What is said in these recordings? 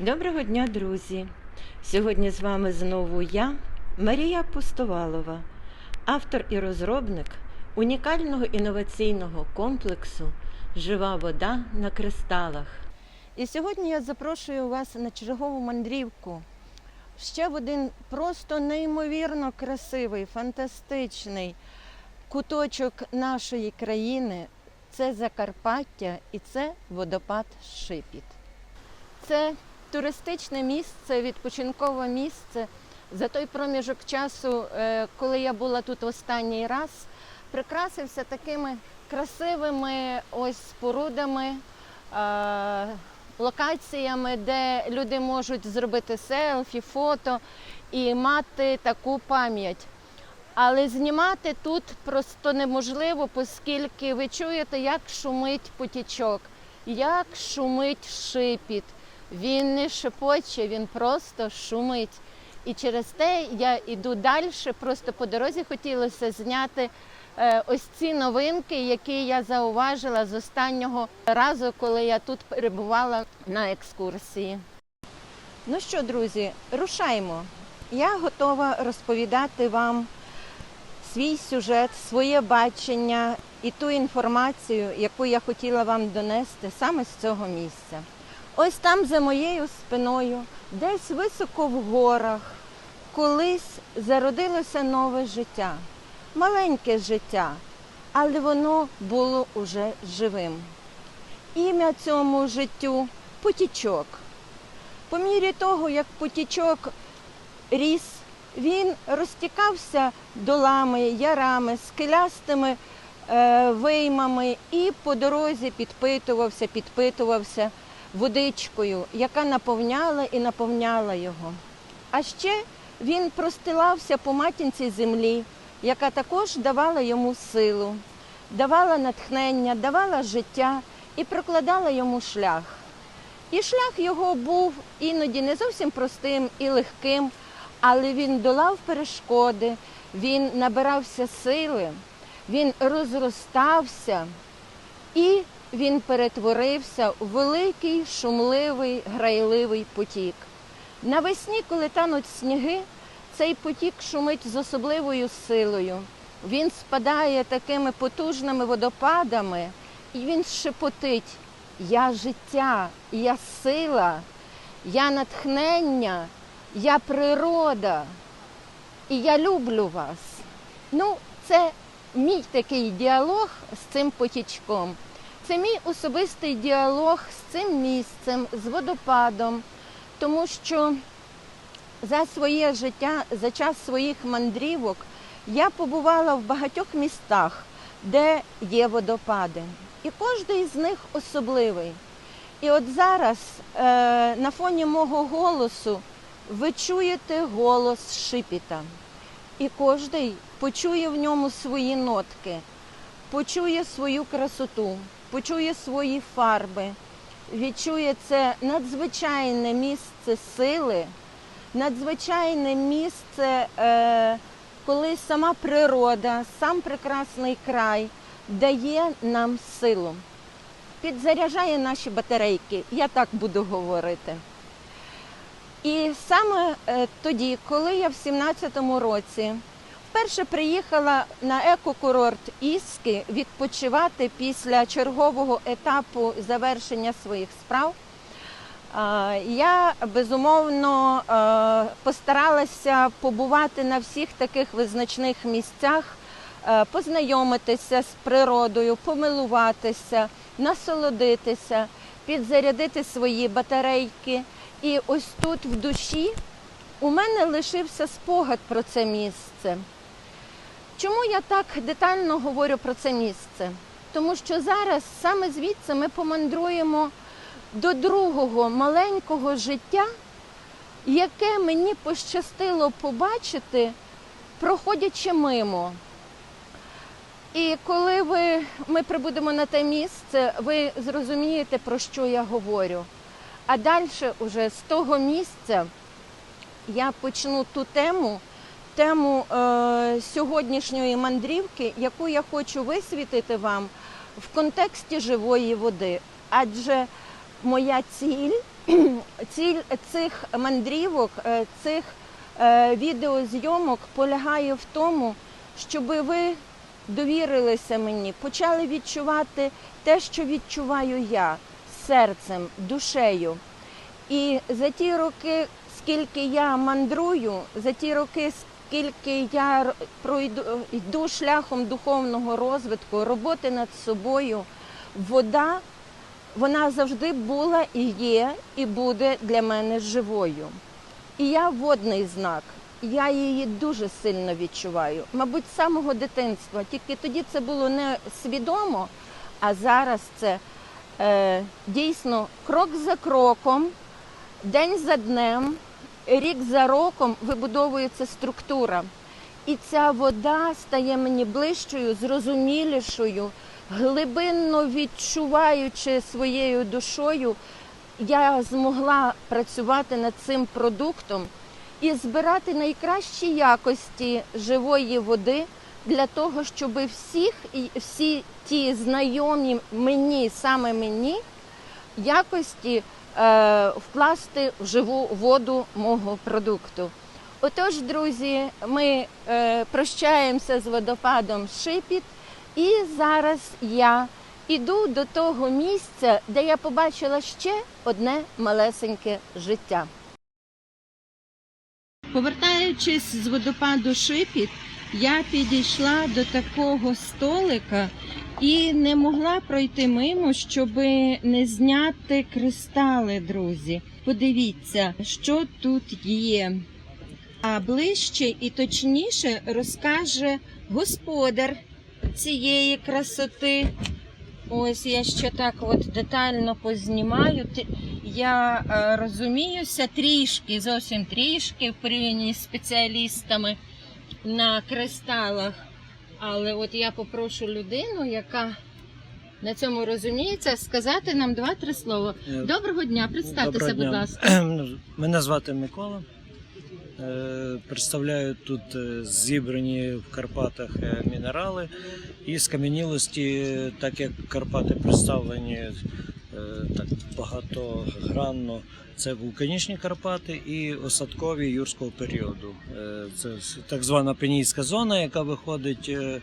Доброго дня, друзі! Сьогодні з вами знову я, Марія Пустовалова, автор і розробник унікального інноваційного комплексу Жива вода на кристалах. І сьогодні я запрошую вас на чергову мандрівку. Ще в один просто неймовірно красивий, фантастичний куточок нашої країни. Це Закарпаття і це водопад Шипіт. Це туристичне місце, відпочинкове місце. За той проміжок часу, е, коли я була тут останній раз, прикрасився такими красивими ось спорудами, е, локаціями, де люди можуть зробити селфі, фото і мати таку пам'ять. Але знімати тут просто неможливо, оскільки ви чуєте, як шумить потічок, як шумить шипіт. Він не шепоче, він просто шумить. І через те я йду далі. Просто по дорозі хотілося зняти е, ось ці новинки, які я зауважила з останнього разу, коли я тут перебувала на екскурсії. Ну що, друзі, рушаймо. Я готова розповідати вам свій сюжет, своє бачення і ту інформацію, яку я хотіла вам донести саме з цього місця. Ось там за моєю спиною, десь високо в горах, колись зародилося нове життя, маленьке життя, але воно було уже живим. Ім'я цьому життю потічок. По мірі того, як потічок ріс, він розтікався долами, ярами, скелястими е, виймами і по дорозі підпитувався, підпитувався водичкою, яка наповняла і наповняла його. А ще він простилався по матінці землі, яка також давала йому силу, давала натхнення, давала життя і прокладала йому шлях. І шлях його був іноді не зовсім простим і легким, але він долав перешкоди, він набирався сили, він розростався і він перетворився у великий, шумливий, грайливий потік. Навесні, коли тануть сніги, цей потік шумить з особливою силою. Він спадає такими потужними водопадами, і він шепотить: Я життя, я сила, я натхнення, я природа, і я люблю вас. Ну, це мій такий діалог з цим потічком. Це мій особистий діалог з цим місцем, з водопадом, тому що за своє життя, за час своїх мандрівок я побувала в багатьох містах, де є водопади. І кожен з них особливий. І от зараз е, на фоні мого голосу ви чуєте голос шипіта. І кожен почує в ньому свої нотки, почує свою красоту почує свої фарби, відчує це надзвичайне місце сили, надзвичайне місце, е, коли сама природа, сам прекрасний край дає нам силу, підзаряджає наші батарейки, я так буду говорити. І саме е, тоді, коли я в 17-му році Вперше приїхала на екокурорт Іски відпочивати після чергового етапу завершення своїх справ. Я безумовно постаралася побувати на всіх таких визначних місцях, познайомитися з природою, помилуватися, насолодитися, підзарядити свої батарейки. І ось тут в душі у мене лишився спогад про це місце. Чому я так детально говорю про це місце? Тому що зараз саме звідси ми помандруємо до другого маленького життя, яке мені пощастило побачити, проходячи мимо. І коли ви, ми прибудемо на те місце, ви зрозумієте, про що я говорю. А далі, уже з того місця, я почну ту тему тему е, сьогоднішньої мандрівки, яку я хочу висвітити вам в контексті живої води. Адже моя ціль ціль цих мандрівок, е, цих е, відеозйомок полягає в тому, щоб ви довірилися мені, почали відчувати те, що відчуваю я серцем, душею. І за ті роки, скільки я мандрую, за ті роки, скільки я пройду йду шляхом духовного розвитку, роботи над собою, вода вона завжди була і є, і буде для мене живою. І я водний знак. Я її дуже сильно відчуваю. Мабуть, з самого дитинства. Тільки тоді це було не свідомо, а зараз це е, дійсно крок за кроком, день за днем, рік за роком вибудовується структура. І ця вода стає мені ближчою, зрозумілішою, глибинно відчуваючи своєю душою, я змогла працювати над цим продуктом і збирати найкращі якості живої води для того, щоб всіх всі ті знайомі мені, саме мені, якості вкласти в живу воду мого продукту. Отож, друзі, ми е, прощаємося з водопадом Шипіт, і зараз я іду до того місця, де я побачила ще одне малесеньке життя. Повертаючись з водопаду Шипіт, я підійшла до такого столика і не могла пройти мимо, щоб не зняти кристали, друзі. Подивіться, що тут є. А ближче і точніше розкаже господар цієї красоти. Ось я ще так от детально познімаю. Я е, розуміюся трішки, зовсім трішки в порівнянні з спеціалістами на кристалах. Але от я попрошу людину, яка на цьому розуміється, сказати нам два-три слова. Доброго дня, представтеся, Доброго будь дня. ласка. Мене звати Микола. Е, Представляю тут е, зібрані в Карпатах е, мінерали і скам'янілості, так як Карпати представлені е, так багатогранно. Це вулканічні Карпати і осадкові юрського періоду. Е, Це так звана пенійська зона, яка виходить е,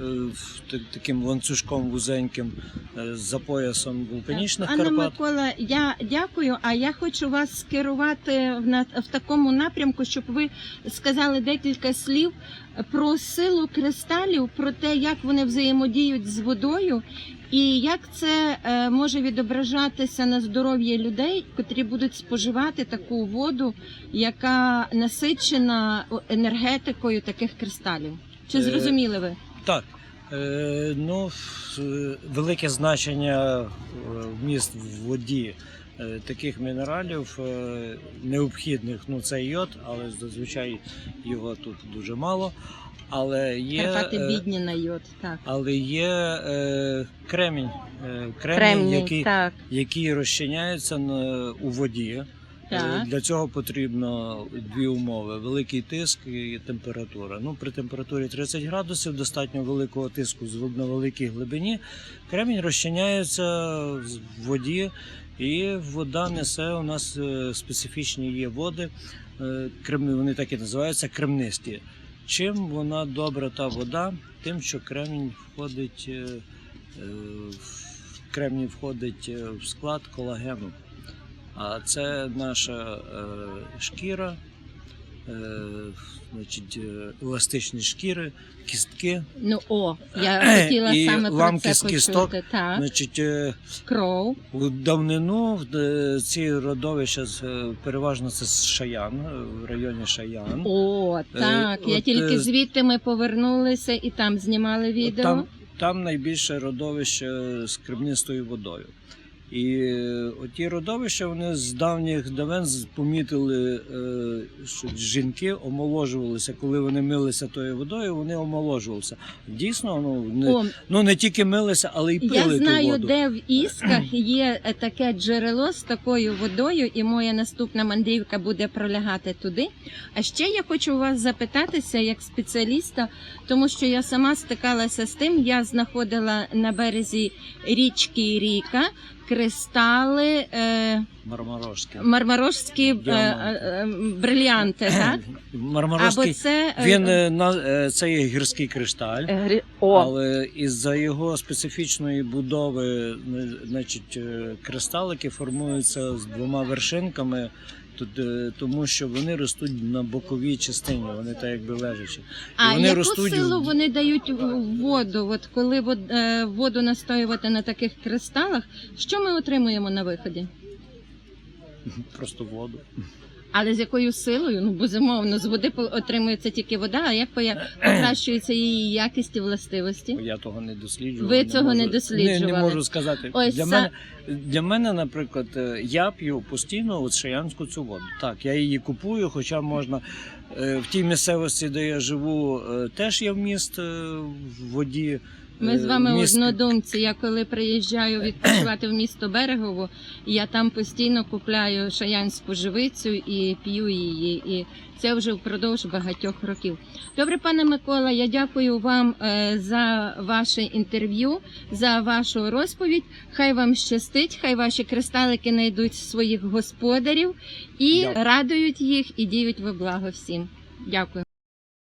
е, таким ланцюжком вузеньким е, за поясом вулканічних Анна Карпат. Микола, я дякую. А я хочу вас скерувати в, на, в такому напрямку, щоб ви сказали декілька слів про силу кристалів, про те, як вони взаємодіють з водою, і як це е, може відображатися на здоров'ї людей, котрі будуть споживати таку воду, яка насичена енергетикою таких кристалів. Чи Е, зрозуміли ви? Так. Е, ну, велике значення міст в воді таких мінералів е, необхідних. Ну, це йод, але зазвичай його тут дуже мало. Але є, Карпати е, бідні на йод. Так. але є е, кремінь, е, кремінь, Кремній, який, так. який розчиняється на, у воді. Е, Так. Для цього потрібно дві умови: великий тиск і температура. Ну, при температурі 30 градусів достатньо великого тиску з- на великій глибині. Кремінь розчиняється в воді, і вода несе у нас е, специфічні є води. е, вони так і називаються кремнисті. Чим вона добра та вода? Тим, що кремінь входить, е, кремній входить в склад колагену. А це наша шкіра, значить, е, еластичні шкіри, кістки, Ну о, я Е, хотіла і саме про це з почути. кісток. Так, Значить, е, кров. у давнину е, ці родовища е, переважно це з Шаян, е, в районі Шаян. О, так. Я от, тільки е, звідти ми повернулися і там знімали відео. Там, там найбільше родовище з кремнистою водою. І е, оті родовища вони з давніх давен помітили, е, що жінки омоложувалися, коли вони милися тою водою, вони омоложувалися. Дійсно, ну не, О, ну не тільки милися, але й пили я ту знаю, воду. де в Ісках є е, таке джерело з такою водою, і моя наступна мандрівка буде пролягати туди. А ще я хочу вас запитатися як спеціаліста, тому що я сама стикалася з тим, я знаходила на березі річки Ріка кристали, е, мармарожські е, Діаманти. е, е, брильянти, так? Або це е, Він е, на е, це є гірський кришталь. е, грі- О, Але із-за його специфічної будови, не- значить, е, кристалики формуються з двома вершинками, е, тому що вони ростуть на боковій частині, вони так якби лежачі. а вони яку ростуть силу вони дають воду? От коли е, воду настоювати на таких кристалах, що ми отримуємо на виході? Просто воду. Але з якою силою? Ну, безумовно, з води отримується тільки вода, а як покращується її якість і властивості? Я того не досліджував. Ви цього не можу- досліджували. Не, не можу сказати. Ось для, са- мене, для мене, наприклад, е, я п'ю постійно от шаянську цю воду. Так, я її купую, хоча можна е, в тій місцевості, де я живу, е, теж є вміст в воді. Ми з Е, вами вміст- однодумці. Я коли приїжджаю відпочивати в місто Берегово, я там постійно купляю шаянську живицю і п'ю її. І це вже впродовж багатьох років. Добре, пане Микола, я дякую вам е, за ваше інтерв'ю, за вашу розповідь. Хай вам щастить, хай ваші кристалики знайдуть своїх господарів і Дякую. радують їх і діють во благо всім. Дякую.